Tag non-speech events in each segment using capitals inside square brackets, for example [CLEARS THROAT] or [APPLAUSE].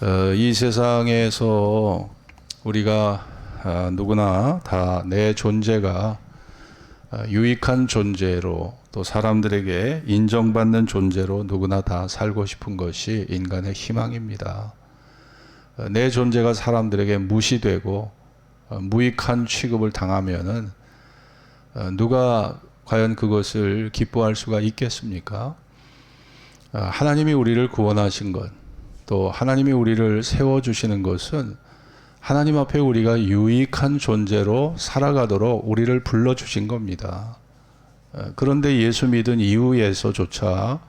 어, 이 세상에서 우리가 아, 누구나 다 내 존재가 아, 유익한 존재로 또 사람들에게 인정받는 존재로 누구나 다 살고 싶은 것이 인간의 희망입니다. 어, 내 존재가 사람들에게 무시되고 어, 무익한 취급을 당하면은 어, 누가 과연 그것을 기뻐할 수가 있겠습니까? 어, 하나님이 우리를 구원하신 것, 또 하나님이 우리를 세워주시는 것은 하나님 앞에 우리가 유익한 존재로 살아가도록 우리를 불러주신 겁니다. 어, 그런데 예수 믿은 이후에서조차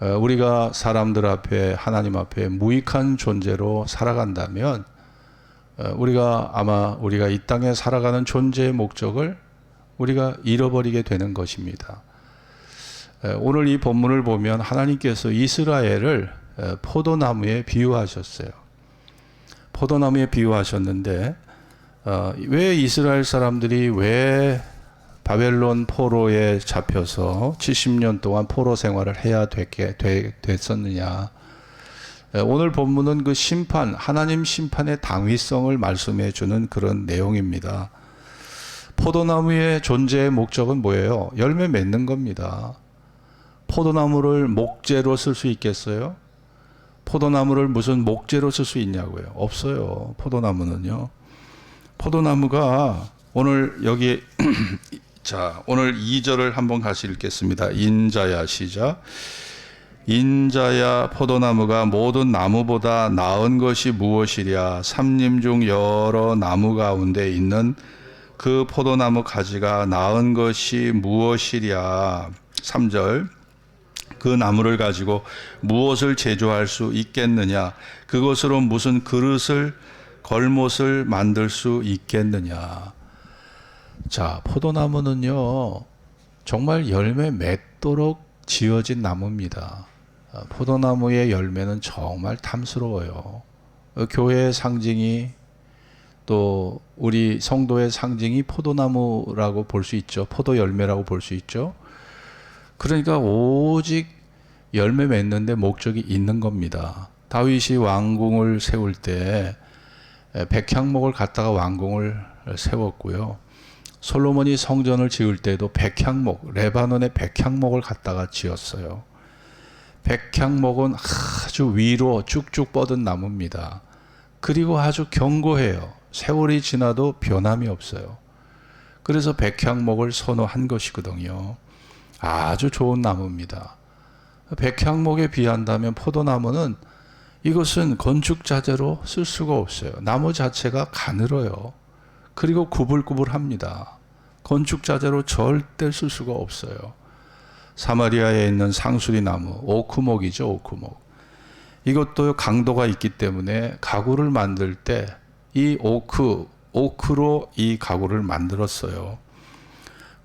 어, 우리가 사람들 앞에 하나님 앞에 무익한 존재로 살아간다면 어, 우리가 아마 우리가 이 땅에 살아가는 존재의 목적을 우리가 잃어버리게 되는 것입니다. 에, 오늘 이 본문을 보면 하나님께서 이스라엘을 에, 포도나무에 비유하셨어요. 포도나무에 비유하셨는데 어, 왜 이스라엘 사람들이 왜 바벨론 포로에 잡혀서 70년 동안 포로 생활을 해야 되, 됐었느냐? 에, 오늘 본문은 그 심판, 하나님 심판의 당위성을 말씀해 주는 그런 내용입니다. 포도나무의 존재의 목적은 뭐예요? 열매 맺는 겁니다. 포도나무를 목재로 쓸 수 있겠어요? 포도나무를 무슨 목재로 쓸 수 있냐고요? 없어요. 포도나무는요. 포도나무가 오늘 여기 [CLEARS THROAT] 자, 오늘 2절을 한번 같이 읽겠습니다. 인자야 시작. 인자야 포도나무가 모든 나무보다 나은 것이 무엇이랴? 삼림 중 여러 나무 가운데 있는 그 포도나무 가지가 나은 것이 무엇이랴? 3절. 그 나무를 가지고 무엇을 제조할 수 있겠느냐? 그것으로 무슨 그릇을 걸못을 만들 수 있겠느냐? 자, 포도나무는요, 정말 열매 맺도록 지어진 나무입니다. 아, 포도나무의 열매는 정말 탐스러워요. 어, 교회의 상징이 또 우리 성도의 상징이 포도나무라고 볼 수 있죠. 포도 열매라고 볼 수 있죠. 그러니까 오직 열매 맺는데 목적이 있는 겁니다. 다윗이 왕궁을 세울 때 백향목을 갖다가 왕궁을 세웠고요. 솔로몬이 성전을 지을 때도 백향목, 레바논의 백향목을 갖다가 지었어요. 백향목은 아주 위로 쭉쭉 뻗은 나무입니다. 그리고 아주 견고해요. 세월이 지나도 변함이 없어요. 그래서 백향목을 선호한 것이거든요. 아주 좋은 나무입니다. 백향목에 비한다면 포도나무는 이것은 건축 자재로 쓸 수가 없어요. 나무 자체가 가늘어요. 그리고 구불구불합니다. 건축 자재로 절대 쓸 수가 없어요. 사마리아에 있는 상수리 나무, 오크목이죠, 오크목. 이것도 강도가 있기 때문에 가구를 만들 때 이 오크, 오크로 이 가구를 만들었어요.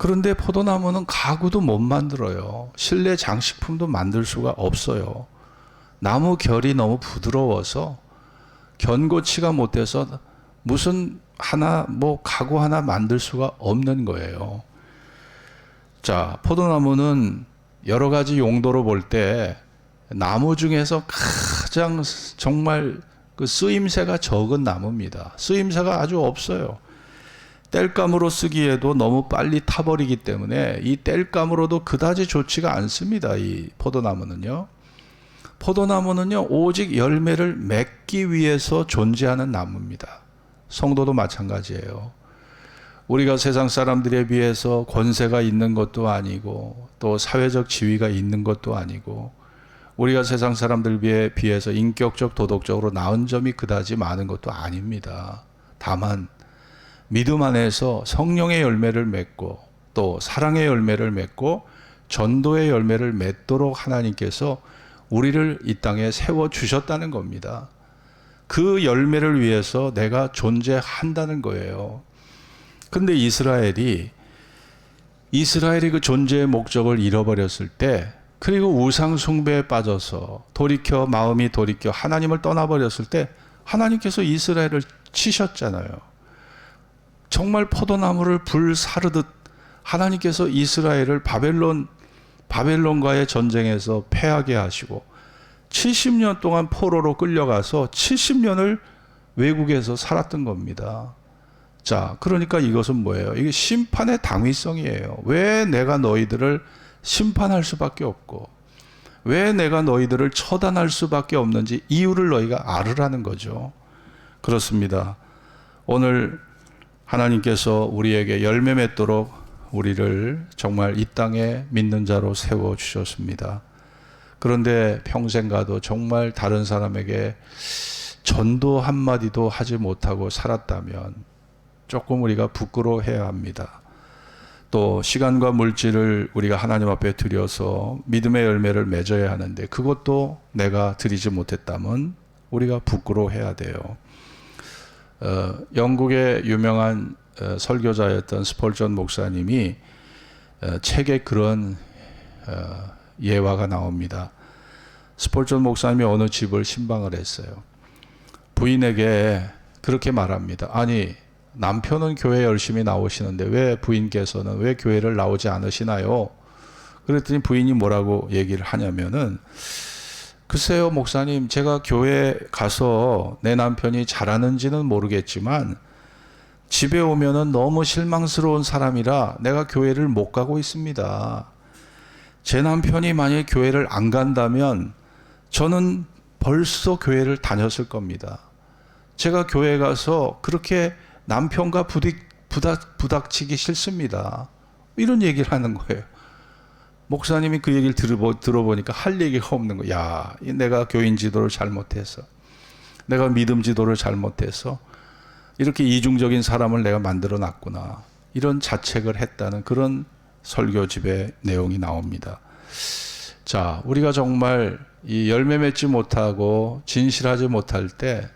그런데 포도나무는 가구도 못 만들어요. 실내 장식품도 만들 수가 없어요. 나무 결이 너무 부드러워서 견고치가 못 돼서 무슨 하나 뭐 가구 하나 만들 수가 없는 거예요. 자, 포도나무는 여러 가지 용도로 볼 때 나무 중에서 가장 정말 그 쓰임새가 적은 나무입니다. 쓰임새가 아주 없어요. 땔감으로 쓰기에도 너무 빨리 타버리기 때문에 이 땔감으로도 그다지 좋지가 않습니다. 이 포도나무는요. 포도나무는요, 오직 열매를 맺기 위해서 존재하는 나무입니다. 성도도 마찬가지예요. 우리가 세상 사람들에 비해서 권세가 있는 것도 아니고 또 사회적 지위가 있는 것도 아니고 우리가 세상 사람들 비해서 인격적 도덕적으로 나은 점이 그다지 많은 것도 아닙니다. 다만 믿음 안에서 성령의 열매를 맺고 또 사랑의 열매를 맺고 전도의 열매를 맺도록 하나님께서 우리를 이 땅에 세워 주셨다는 겁니다. 그 열매를 위해서 내가 존재한다는 거예요. 근데 이스라엘이 이스라엘이 그 존재의 목적을 잃어버렸을 때 그리고 우상 숭배에 빠져서 돌이켜 마음이 돌이켜 하나님을 떠나버렸을 때 하나님께서 이스라엘을 치셨잖아요. 정말 포도나무를 불 사르듯 하나님께서 이스라엘을 바벨론 바벨론과의 전쟁에서 패하게 하시고 70년 동안 포로로 끌려가서 70년을 외국에서 살았던 겁니다. 자, 그러니까 이것은 뭐예요? 이게 심판의 당위성이에요. 왜 내가 너희들을 심판할 수밖에 없고, 왜 내가 너희들을 처단할 수밖에 없는지 이유를 너희가 알으라는 거죠. 그렇습니다. 오늘 하나님께서 우리에게 열매 맺도록 우리를 정말 이 땅에 믿는 자로 세워 주셨습니다. 그런데 평생 가도 정말 다른 사람에게 전도 한마디도 하지 못하고 살았다면 조금 우리가 부끄러워해야 합니다. 또 시간과 물질을 우리가 하나님 앞에 드려서 믿음의 열매를 맺어야 하는데 그것도 내가 드리지 못했다면 우리가 부끄러워해야 돼요. 어, 영국의 유명한 어, 설교자였던 스펄전 목사님이 어, 책에 그런 어, 예화가 나옵니다. 스펄전 목사님이 어느 집을 신방을 했어요. 부인에게 그렇게 말합니다. 아니 남편은 교회 열심히 나오시는데 왜 부인께서는 왜 교회를 나오지 않으시나요? 그랬더니 부인이 뭐라고 얘기를 하냐면은 글쎄요 목사님 제가 교회 가서 내 남편이 잘하는지는 모르겠지만 집에 오면은 너무 실망스러운 사람이라 내가 교회를 못 가고 있습니다. 제 남편이 만약 교회를 안 간다면 저는 벌써 교회를 다녔을 겁니다. 제가 교회 가서 그렇게 남편과 부딪, 부닥, 부닥치기 싫습니다. 이런 얘기를 하는 거예요. 목사님이 그 얘기를 들어보, 들어보 니까 할 얘기가 없는 거야. 야, 이 내가 교인 지도를 잘못해서, 내가 믿음 지도를 잘못해서, 이렇게 이중적인 사람을 내가 만들어 놨구나. 이런 자책을 했다는 그런 설교집의 내용이 나옵니다. 자, 우리가 정말 이 열매 맺지 못하고 진실하지 못할 때,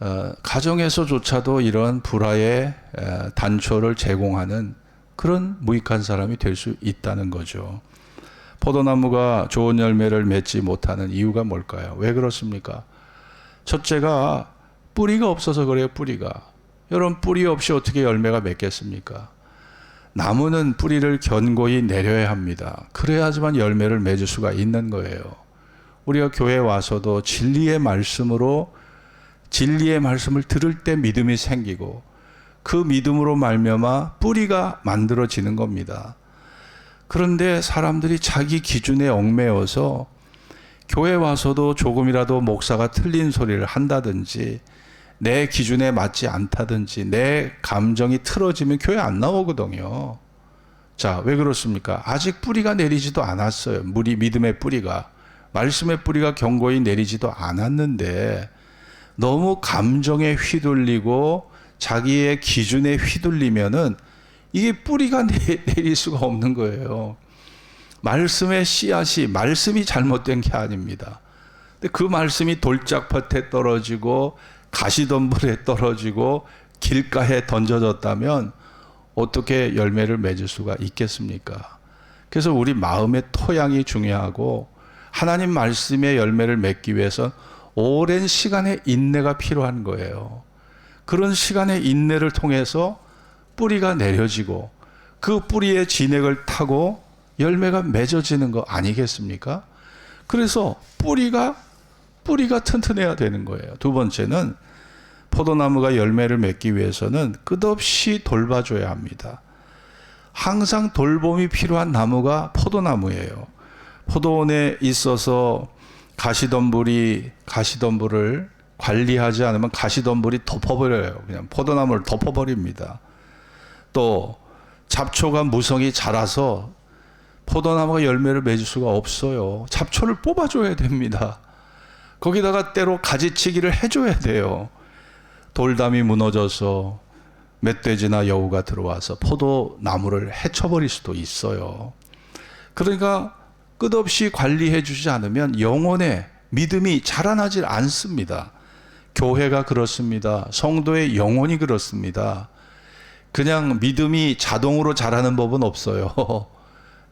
어, 가정에서조차도 이런 불화의 에, 단초를 제공하는 그런 무익한 사람이 될 수 있다는 거죠. 포도나무가 좋은 열매를 맺지 못하는 이유가 뭘까요? 왜 그렇습니까? 첫째가 뿌리가 없어서 그래요, 뿌리가. 여러분, 뿌리 없이 어떻게 열매가 맺겠습니까? 나무는 뿌리를 견고히 내려야 합니다. 그래야지만 열매를 맺을 수가 있는 거예요. 우리가 교회 와서도 진리의 말씀으로 진리의 말씀을 들을 때 믿음이 생기고 그 믿음으로 말미암아 뿌리가 만들어지는 겁니다. 그런데 사람들이 자기 기준에 얽매여서 교회 와서도 조금이라도 목사가 틀린 소리를 한다든지 내 기준에 맞지 않다든지 내 감정이 틀어지면 교회 안 나오거든요. 자, 왜 그렇습니까? 아직 뿌리가 내리지도 않았어요. 물이 믿음의 뿌리가 말씀의 뿌리가 견고히 내리지도 않았는데 너무 감정에 휘둘리고 자기의 기준에 휘둘리면은 이게 뿌리가 [LAUGHS] 내릴 수가 없는 거예요. 말씀의 씨앗이 말씀이 잘못된 게 아닙니다. 근데 그 말씀이 돌짝밭에 떨어지고 가시덤불에 떨어지고 길가에 던져졌다면 어떻게 열매를 맺을 수가 있겠습니까? 그래서 우리 마음의 토양이 중요하고 하나님 말씀의 열매를 맺기 위해서 오랜 시간의 인내가 필요한 거예요. 그런 시간의 인내를 통해서 뿌리가 내려지고 그 뿌리의 진액을 타고 열매가 맺어지는 거 아니겠습니까? 그래서 뿌리가 뿌리가 튼튼해야 되는 거예요. 두 번째는 포도나무가 열매를 맺기 위해서는 끝없이 돌봐줘야 합니다. 항상 돌봄이 필요한 나무가 포도나무예요. 포도원에 있어서 가시덤불이 가시덤불을 관리하지 않으면 가시덤불이 덮어버려요. 그냥 포도나무를 덮어버립니다. 또 잡초가 무성히 자라서 포도나무가 열매를 맺을 수가 없어요. 잡초를 뽑아줘야 됩니다. 거기다가 때로 가지치기를 해줘야 돼요. 돌담이 무너져서 멧돼지나 여우가 들어와서 포도나무를 해쳐버릴 수도 있어요. 그러니까 끝없이 관리해 주지 않으면 영혼의 믿음이 자라나질 않습니다. 교회가 그렇습니다. 성도의 영혼이 그렇습니다. 그냥 믿음이 자동으로 자라는 법은 없어요. [LAUGHS]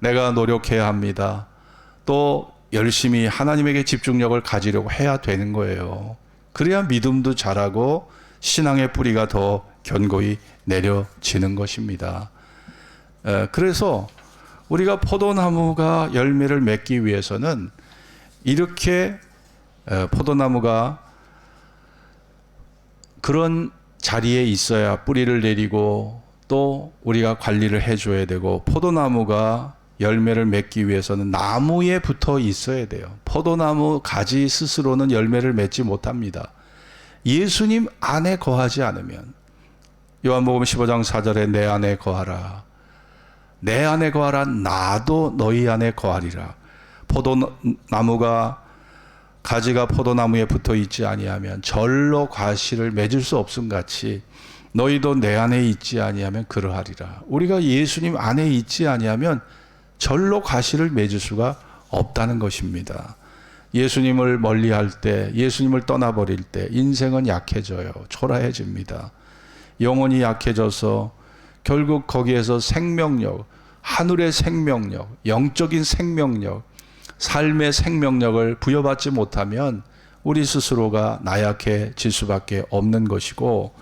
내가 노력해야 합니다. 또 열심히 하나님에게 집중력을 가지려고 해야 되는 거예요. 그래야 믿음도 자라고 신앙의 뿌리가 더 견고히 내려지는 것입니다. 그래서 우리가 포도나무가 열매를 맺기 위해서는 이렇게 에, 포도나무가 그런 자리에 있어야 뿌리를 내리고 또 우리가 관리를 해줘야 되고 포도나무가 열매를 맺기 위해서는 나무에 붙어 있어야 돼요. 포도나무 가지 스스로는 열매를 맺지 못합니다. 예수님 안에 거하지 않으면 요한복음 15장 4절에 내 안에 거하라. 내 안에 거하라. 나도 너희 안에 거하리라. 포도나무가 가지가 포도나무에 붙어 있지 아니하면 절로 과실을 맺을 수 없음 같이 너희도 내 안에 있지 아니하면 그러하리라. 우리가 예수님 안에 있지 아니하면 절로 과실을 맺을 수가 없다는 것입니다. 예수님을 멀리할 때, 예수님을 떠나버릴 때 인생은 약해져요. 초라해집니다. 영혼이 약해져서 결국 거기에서 생명력, 하늘의 생명력, 영적인 생명력, 삶의 생명력을 부여받지 못하면 우리 스스로가 나약해질 수밖에 없는 것이고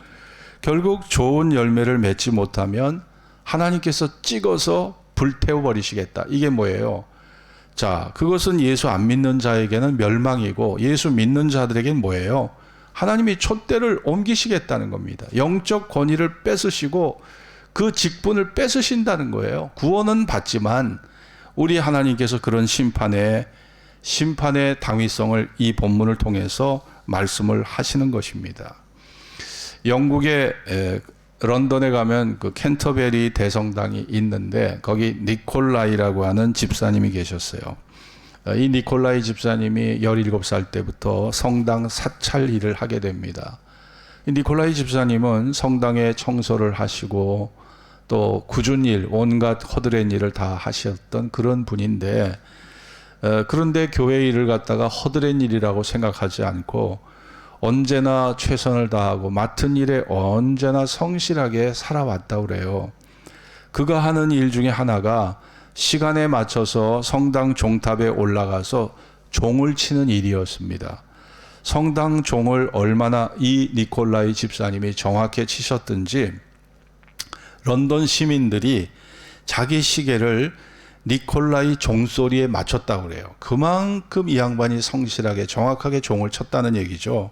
결국 좋은 열매를 맺지 못하면 하나님께서 찍어서 불태워 버리시겠다. 이게 뭐예요? 자, 그것은 예수 안 믿는 자에게는 멸망이고 예수 믿는 자들에게는 뭐예요? 하나님이 촛대를 옮기시겠다는 겁니다. 영적 권위를 뺏으시고 그 직분을 뺏으신다는 거예요. 구원은 받지만 우리 하나님께서 그런 심판의 심판의 당위성을 이 본문을 통해서 말씀을 하시는 것입니다. 영국의 에, 런던에 가면 그 캔터베리 대성당이 있는데 거기 니콜라이라고 하는 집사님이 계셨어요. 어, 이 니콜라이 집사님이 17살 때부터 성당 사찰 일을 하게 됩니다. 이 니콜라이 집사님은 성당에 청소를 하시고 또 굳은 일, 온갖 허드렛 일을 다 하셨던 그런 분인데 어, 그런데 교회 일을 갖다가 허드렛 일이라고 생각하지 않고 언제나 최선을 다하고 맡은 일에 언제나 성실하게 살아왔다 그래요. 그가 하는 일 중에 하나가 시간에 맞춰서 성당 종탑에 올라가서 종을 치는 일이었습니다. 성당 종을 얼마나 이 니콜라이 집사님이 정확히 치셨든지 런던 시민들이 자기 시계를 니콜라이 종소리에 맞췄다고 그래요. 그만큼 이 양반이 성실하게 정확하게 종을 쳤다는 얘기죠.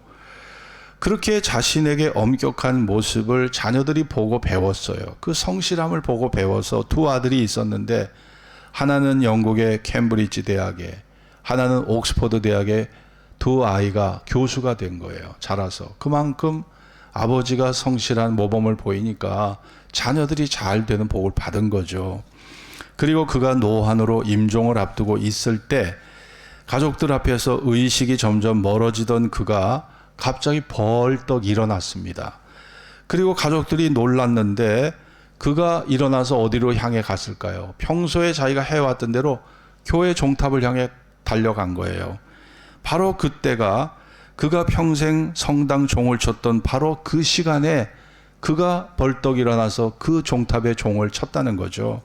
그렇게 자신에게 엄격한 모습을 자녀들이 보고 배웠어요. 그 성실함을 보고 배워서 두 아들이 있었는데 하나는 영국의 캠브리지 대학에 하나는 옥스퍼드 대학에 두 아이가 교수가 된 거예요. 자라서 그만큼 아버지가 성실한 모범을 보이니까 자녀들이 잘 되는 복을 받은 거죠. 그리고 그가 노환으로 임종을 앞두고 있을 때 가족들 앞에서 의식이 점점 멀어지던 그가 갑자기 벌떡 일어났습니다. 그리고 가족들이 놀랐는데 그가 일어나서 어디로 향해 갔을까요? 평소에 자기가 해왔던 대로 교회 종탑을 향해 달려간 거예요. 바로 그때가 그가 평생 성당 종을 쳤던 바로 그 시간에 그가 벌떡 일어나서 그 종탑에 종을 쳤다는 거죠.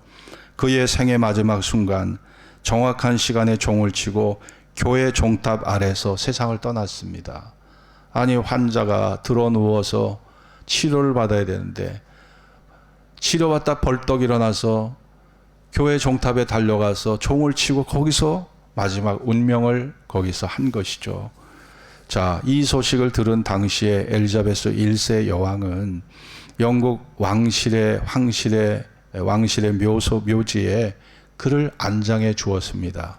그의 생의 마지막 순간 정확한 시간에 종을 치고 교회 종탑 아래서 세상을 떠났습니다. 아니 환자가 들어 누워서 치료를 받아야 되는데 치료받다 벌떡 일어나서 교회 종탑에 달려가서 종을 치고 거기서 마지막 운명을 거기서 한 것이죠. 자, 이 소식을 들은 당시에 엘리자베스 1세 여왕은 영국 왕실의 황실의 왕실의 묘소 묘지에 그를 안장해 주었습니다.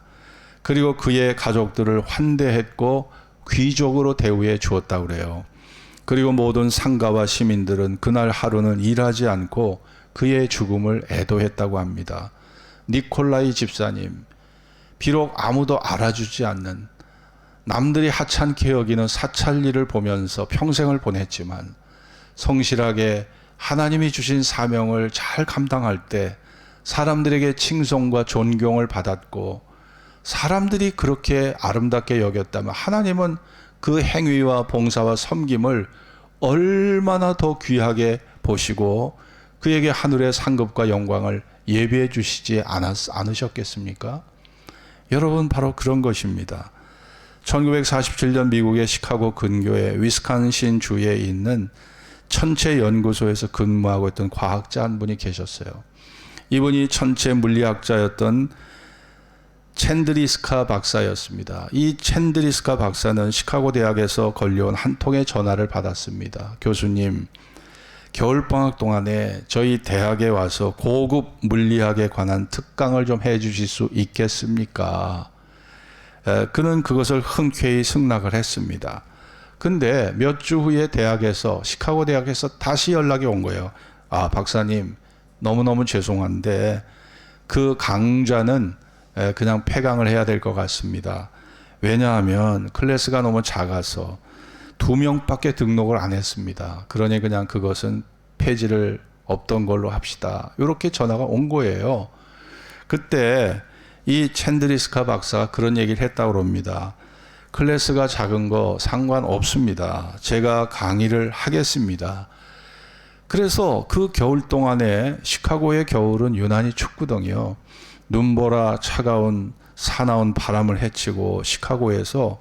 그리고 그의 가족들을 환대했고 귀족으로 대우해 주었다 그래요. 그리고 모든 상가와 시민들은 그날 하루는 일하지 않고 그의 죽음을 애도했다고 합니다. 니콜라이 집사님, 비록 아무도 알아주지 않는 남들이 하찮게 여기는 사찰일을 보면서 평생을 보냈지만 성실하게 하나님이 주신 사명을 잘 감당할 때 사람들에게 칭송과 존경을 받았고 사람들이 그렇게 아름답게 여겼다면 하나님은 그 행위와 봉사와 섬김을 얼마나 더 귀하게 보시고 그에게 하늘의 상급과 영광을 예비해 주시지 않았, 않으셨겠습니까? 여러분, 바로 그런 것입니다. 1947년 미국의 시카고 근교의 위스칸신 주에 있는 천체 연구소에서 근무하고 있던 과학자 한 분이 계셨어요. 이분이 천체 물리학자였던 챈드리스카 박사였습니다. 이 챈드리스카 박사는 시카고 대학에서 걸려온 한 통의 전화를 받았습니다. 교수님, 겨울 방학 동안에 저희 대학에 와서 고급 물리학에 관한 특강을 좀 해주실 수 있겠습니까? 에, 그는 그것을 흔쾌히 승낙을 했습니다. 근데 몇 주 후에 대학에서 시카고 대학에서 다시 연락이 온 거예요. 아 박사님 너무너무 죄송한데 그 강좌는 에, 그냥 폐강을 해야 될 것 같습니다. 왜냐하면 클래스가 너무 작아서 두 명밖에 등록을 안 했습니다. 그러니 그냥 그것은 폐지를 없던 걸로 합시다. 이렇게 전화가 온 거예요. 그때 이 챈드리스카 박사가 그런 얘기를 했다고 합니다. 클래스가 작은 거 상관없습니다. 제가 강의를 하겠습니다. 그래서 그 겨울 동안에 시카고의 겨울은 유난히 춥거든요. 눈보라 차가운 사나운 바람을 헤치고 시카고에서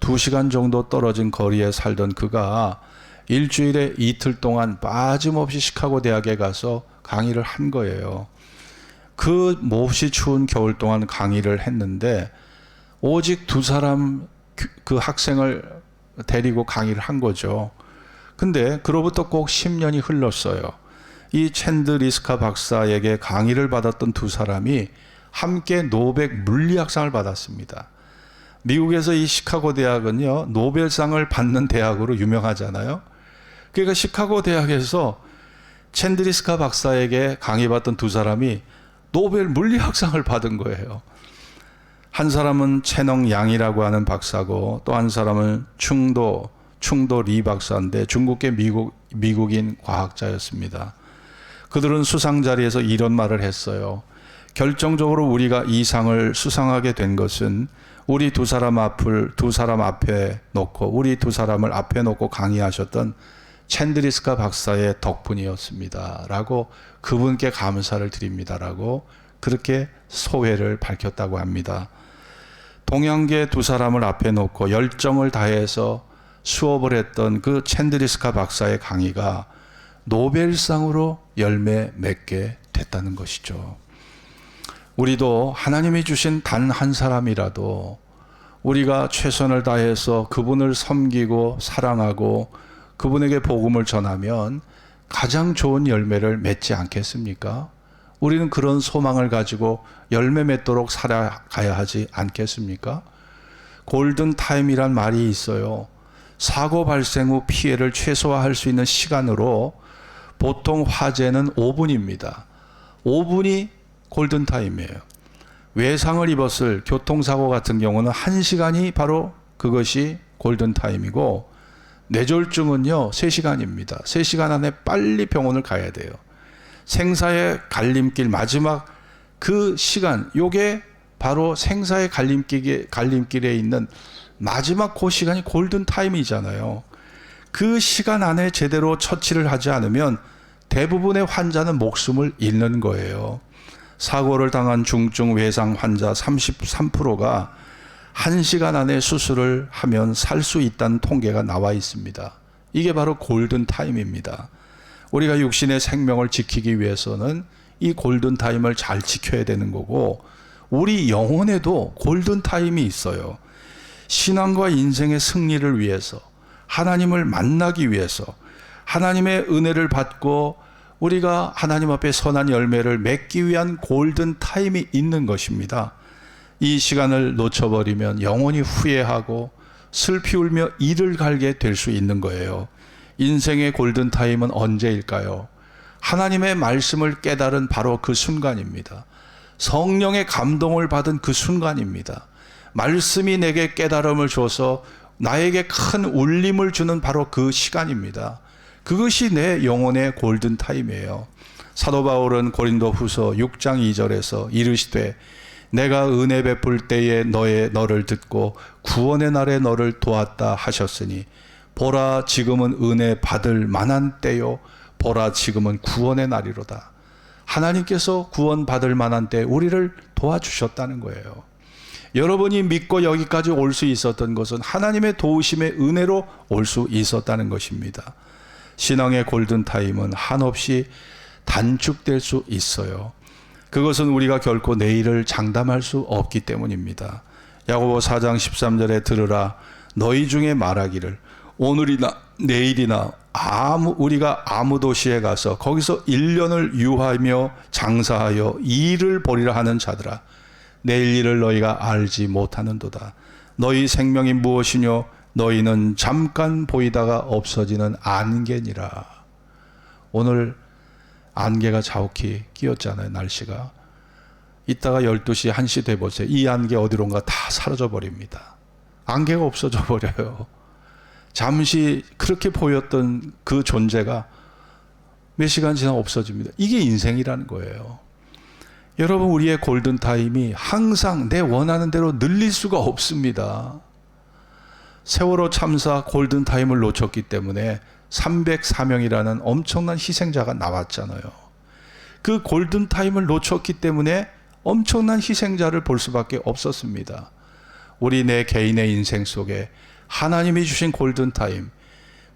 두 시간 정도 떨어진 거리에 살던 그가 일주일에 이틀 동안 빠짐없이 시카고 대학에 가서 강의를 한 거예요. 그 몹시 추운 겨울 동안 강의를 했는데 오직 두 사람 그- 그 학생을 데리고 강의를 한 거죠. 근데 그로부터 꼭 10년이 흘렀어요. 이 챈드 리스카 박사에게 강의를 받았던 두 사람이 함께 노벨 물리학상을 받았습니다. 미국에서 이 시카고 대학은요, 노벨상을 받는 대학으로 유명하잖아요. 그러니까 시카고 대학에서 챈드리스카 박사에게 강의받던 두 사람이 노벨 물리학상을 받은 거예요. 한 사람은 채농 양이라고 하는 박사고 또 한 사람은 충도 충도 리 박사인데 중국계 미국 미국인 과학자였습니다. 그들은 수상 자리에서 이런 말을 했어요. 결정적으로 우리가 이 상을 수상하게 된 것은 우리 두 사람 앞을 두 사람 앞에 놓고 우리 두 사람을 앞에 놓고 강의하셨던 챈드리스카 박사의 덕분이었습니다 라고 그분께 감사를 드립니다 라고 그렇게 소회를 밝혔다고 합니다. 동양계 두 사람을 앞에 놓고 열정을 다해서 수업을 했던 그 챈드리스카 박사의 강의가 노벨상으로 열매 맺게 됐다는 것이죠. 우리도 하나님이 주신 단 한 사람이라도 우리가 최선을 다해서 그분을 섬기고 사랑하고 그분에게 복음을 전하면 가장 좋은 열매를 맺지 않겠습니까? 우리는 그런 소망을 가지고 열매 맺도록 살아가야 하지 않겠습니까? 골든 타임이란 말이 있어요. 사고 발생 후 피해를 최소화할 수 있는 시간으로 보통 화재는 5분입니다. 5분이 골든 타임이에요. 외상을 입었을 교통사고 같은 경우는 1시간이 바로 그것이 골든 타임이고 뇌졸중은요 3시간입니다. 3시간 안에 빨리 병원을 가야 돼요. 생사의 갈림길 마지막 그 시간 요게 바로 생사의 갈림길에, 갈림길에 있는 마지막 그 시간이 골든 타임이잖아요. 그 시간 안에 제대로 처치를 하지 않으면 대부분의 환자는 목숨을 잃는 거예요. 사고를 당한 중증 외상 환자 33%가 1시간 안에 수술을 하면 살 수 있다는 통계가 나와 있습니다. 이게 바로 골든 타임입니다. 우리가 육신의 생명을 지키기 위해서는 이 골든 타임을 잘 지켜야 되는 거고 우리 영혼에도 골든 타임이 있어요. 신앙과 인생의 승리를 위해서 하나님을 만나기 위해서 하나님의 은혜를 받고 우리가 하나님 앞에 선한 열매를 맺기 위한 골든 타임이 있는 것입니다. 이 시간을 놓쳐버리면 영원히 후회하고 슬피 울며 이를 갈게 될 수 있는 거예요. 인생의 골든 타임은 언제일까요? 하나님의 말씀을 깨달은 바로 그 순간입니다. 성령의 감동을 받은 그 순간입니다. 말씀이 내게 깨달음을 줘서 나에게 큰 울림을 주는 바로 그 시간입니다. 그것이 내 영혼의 골든 타임이에요. 사도 바울은 고린도 후서 6장 2절에서 이르시되 내가 은혜 베풀 때에 너의 너를 듣고 구원의 날에 너를 도왔다 하셨으니 보라 지금은 은혜 받을 만한 때요 보라 지금은 구원의 날이로다. 하나님께서 구원 받을 만한 때 우리를 도와주셨다는 거예요. 여러분이 믿고 여기까지 올 수 있었던 것은 하나님의 도우심의 은혜로 올 수 있었다는 것입니다. 신앙의 골든 타임은 한없이 단축될 수 있어요. 그것은 우리가 결코 내일을 장담할 수 없기 때문입니다. 야고보 4장 13절에 들으라. 너희 중에 말하기를 오늘이나 내일이나 아무 우리가 아무 도시에 가서 거기서 1년을 유하며 장사하여 일을 벌이라 하는 자들아. 내일 일을 너희가 알지 못하는도다. 너희 생명이 무엇이뇨? 너희는 잠깐 보이다가 없어지는 안개니라. 오늘 안개가 자욱히 끼었잖아요 날씨가 이따가 12시 1시 돼 보세요 이 안개 어디론가 다 사라져 버립니다 안개가 없어져 버려요 잠시 그렇게 보였던 그 존재가 몇 시간 지나 없어집니다. 이게 인생이라는 거예요. 여러분, 우리의 골든타임이 항상 내 원하는 대로 늘릴 수가 없습니다. 세월호 참사 골든타임을 놓쳤기 때문에 304명이라는 엄청난 희생자가 나왔잖아요. 그 골든타임을 놓쳤기 때문에 엄청난 희생자를 볼 수밖에 없었습니다. 우리 내 개인의 인생 속에 하나님이 주신 골든타임,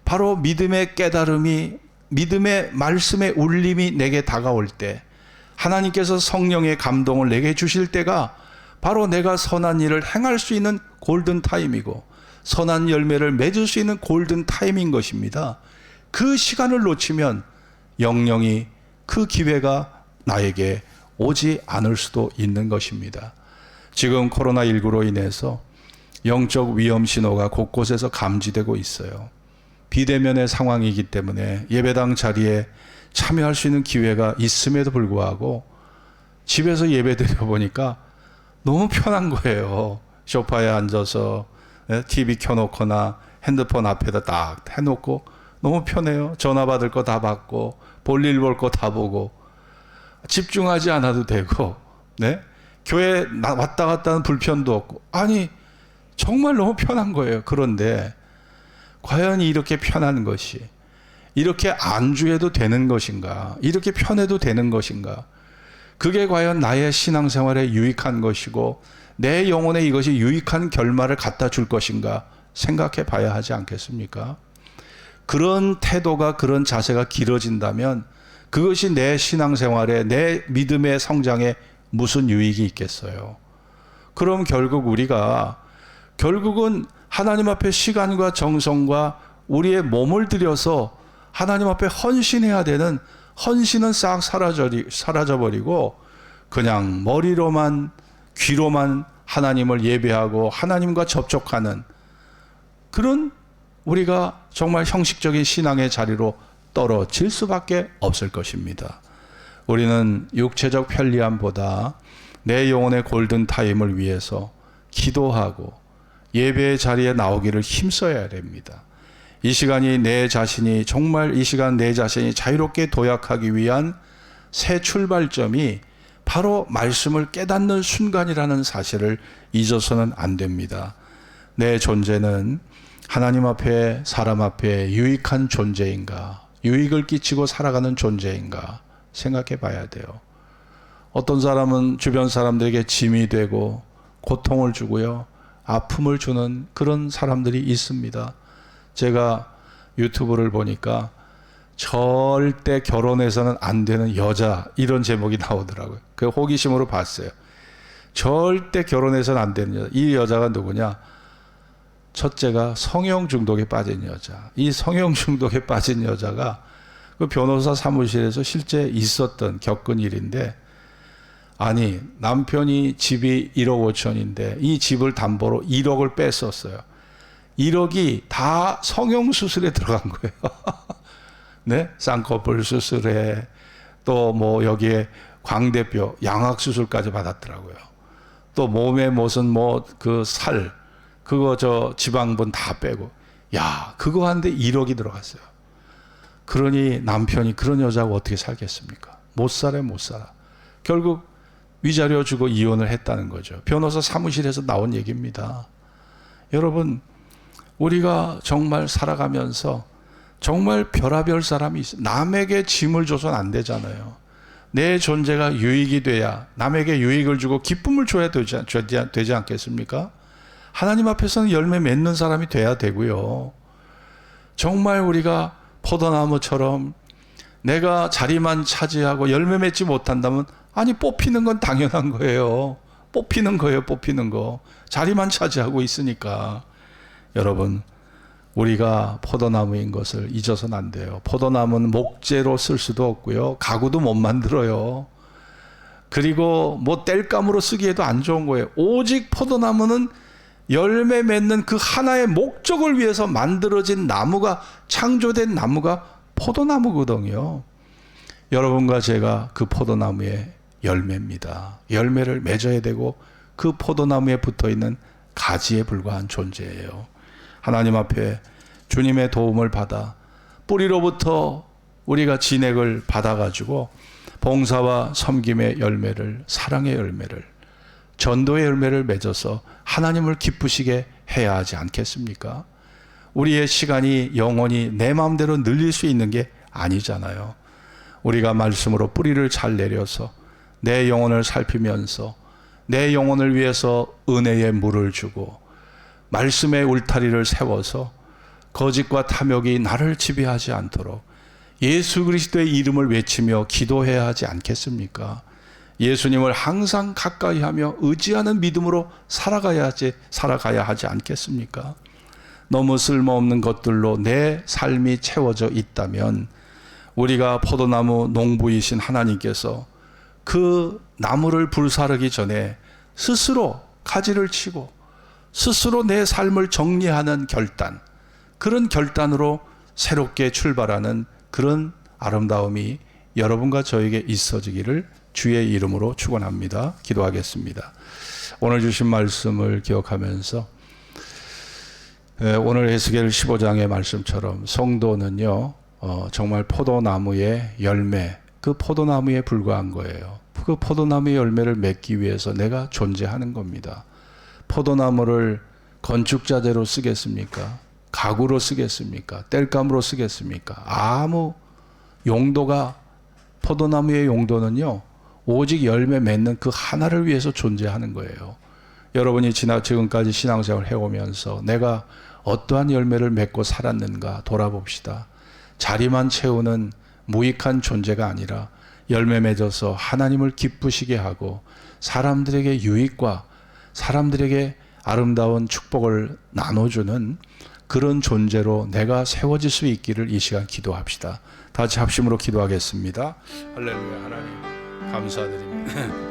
바로 믿음의 깨달음이, 믿음의 말씀의 울림이 내게 다가올 때, 하나님께서 성령의 감동을 내게 주실 때가 바로 내가 선한 일을 행할 수 있는 골든타임이고, 선한 열매를 맺을 수 있는 골든 타임인 것입니다. 그 시간을 놓치면 영영이 그 기회가 나에게 오지 않을 수도 있는 것입니다. 지금 코로나19로 인해서 영적 위험 신호가 곳곳에서 감지되고 있어요. 비대면의 상황이기 때문에 예배당 자리에 참여할 수 있는 기회가 있음에도 불구하고 집에서 예배 드려 보니까 너무 편한 거예요. 소파에 앉아서 TV 켜놓거나 핸드폰 앞에다 딱 해놓고 너무 편해요. 전화 받을 거 다 받고 볼일 볼 거 다 보고 집중하지 않아도 되고 네 교회 왔다 갔다 하는 불편도 없고 아니 정말 너무 편한 거예요. 그런데 과연 이렇게 편한 것이 이렇게 안주해도 되는 것인가? 이렇게 편해도 되는 것인가? 그게 과연 나의 신앙생활에 유익한 것이고 내 영혼에 이것이 유익한 결말을 갖다 줄 것인가 생각해 봐야 하지 않겠습니까? 그런 태도가 그런 자세가 길어진다면 그것이 내 신앙생활에 내 믿음의 성장에 무슨 유익이 있겠어요? 그럼 결국 우리가 결국은 하나님 앞에 시간과 정성과 우리의 몸을 들여서 하나님 앞에 헌신해야 되는 헌신은 싹 사라져 버리고 그냥 머리로만 귀로만 하나님을 예배하고 하나님과 접촉하는 그런 우리가 정말 형식적인 신앙의 자리로 떨어질 수밖에 없을 것입니다. 우리는 육체적 편리함보다 내 영혼의 골든 타임을 위해서 기도하고 예배의 자리에 나오기를 힘써야 됩니다. 이 시간이 내 자신이 정말 이 시간 내 자신이 자유롭게 도약하기 위한 새 출발점이 바로 말씀을 깨닫는 순간이라는 사실을 잊어서는 안 됩니다. 내 존재는 하나님 앞에 사람 앞에 유익한 존재인가? 유익을 끼치고 살아가는 존재인가? 생각해 봐야 돼요. 어떤 사람은 주변 사람들에게 짐이 되고 고통을 주고요. 아픔을 주는 그런 사람들이 있습니다. 제가 유튜브를 보니까 절대 결혼해서는 안 되는 여자 이런 제목이 나오더라고요. 그 호기심으로 봤어요. 절대 결혼해서는 안 되는 여자. 이 여자가 누구냐? 첫째가 성형 중독에 빠진 여자. 이 성형 [LAUGHS] 중독에 빠진 여자가 그 변호사 사무실에서 실제 있었던 겪은 일인데 아니 남편이 집이 1억 5천인데 이 집을 담보로 1억을 뺐었어요. 1억이 다 성형 수술에 들어간 거예요. [LAUGHS] 네, 쌍꺼풀 수술에 또 뭐 여기에 광대뼈 양악 수술까지 받았더라고요. 또 몸에 무슨 뭐 그 살 그거 저 지방분 다 빼고 야 그거 하는데 1억이 들어갔어요. 그러니 남편이 그런 여자하고 어떻게 살겠습니까? 못 살아 못 살아. 결국 위자료 주고 이혼을 했다는 거죠. 변호사 사무실에서 나온 얘기입니다. 여러분, 우리가 정말 살아가면서 정말 별하별 사람이 있어. 남에게 짐을 줘서는 안 되잖아요. 내 존재가 유익이 돼야 남에게 유익을 주고 기쁨을 줘야 되지, 되지 않겠습니까? 하나님 앞에서는 열매 맺는 사람이 돼야 되고요. 정말 우리가 포도나무처럼 내가 자리만 차지하고 열매 맺지 못한다면 아니 뽑히는 건 당연한 거예요. 뽑히는 거예요, 뽑히는 거. 자리만 차지하고 있으니까 여러분 우리가 포도나무인 것을 잊어서는 안 돼요. 포도나무는 목재로 쓸 수도 없고요. 가구도 못 만들어요. 그리고 뭐 땔감으로 쓰기에도 안 좋은 거예요. 오직 포도나무는 열매 맺는 그 하나의 목적을 위해서 만들어진 나무가 창조된 나무가 포도나무거든요. 여러분과 제가 그 포도나무의 열매입니다. 열매를 맺어야 되고 그 포도나무에 붙어 있는 가지에 불과한 존재예요. 하나님 앞에 주님의 도움을 받아 뿌리로부터 우리가 진액을 받아가지고 봉사와 섬김의 열매를 사랑의 열매를 전도의 열매를 맺어서 하나님을 기쁘시게 해야 하지 않겠습니까? 우리의 시간이 영원히 내 마음대로 늘릴 수 있는 게 아니잖아요. 우리가 말씀으로 뿌리를 잘 내려서 내 영혼을 살피면서 내 영혼을 위해서 은혜의 물을 주고 말씀의 울타리를 세워서 거짓과 탐욕이 나를 지배하지 않도록 예수 그리스도의 이름을 외치며 기도해야 하지 않겠습니까? 예수님을 항상 가까이 하며 의지하는 믿음으로 살아가야 하지, 살아가야 하지 않겠습니까? 너무 쓸모없는 것들로 내 삶이 채워져 있다면 우리가 포도나무 농부이신 하나님께서 그 나무를 불사르기 전에 스스로 가지를 치고 스스로 내 삶을 정리하는 결단, 그런 결단으로 새롭게 출발하는 그런 아름다움이 여러분과 저에게 있어지기를 주의 이름으로 축원합니다. 기도하겠습니다. 오늘 주신 말씀을 기억하면서 에, 오늘 에스겔 15장의 말씀처럼 성도는요 어, 정말 포도나무의 열매 그 포도나무에 불과한 거예요. 그 포도나무의 열매를 맺기 위해서 내가 존재하는 겁니다. 포도나무를 건축자재로 쓰겠습니까? 가구로 쓰겠습니까? 땔감으로 쓰겠습니까? 아무 용도가 포도나무의 용도는요. 오직 열매 맺는 그 하나를 위해서 존재하는 거예요. 여러분이 지나 지금까지 신앙생활 해오면서 내가 어떠한 열매를 맺고 살았는가 돌아봅시다. 자리만 채우는 무익한 존재가 아니라 열매 맺어서 하나님을 기쁘시게 하고 사람들에게 유익과 사람들에게 아름다운 축복을 나눠주는 그런 존재로 내가 세워질 수 있기를 이 시간 기도합시다. 다 같이 합심으로 기도하겠습니다. 할렐루야 하나님 감사드립니다. [LAUGHS]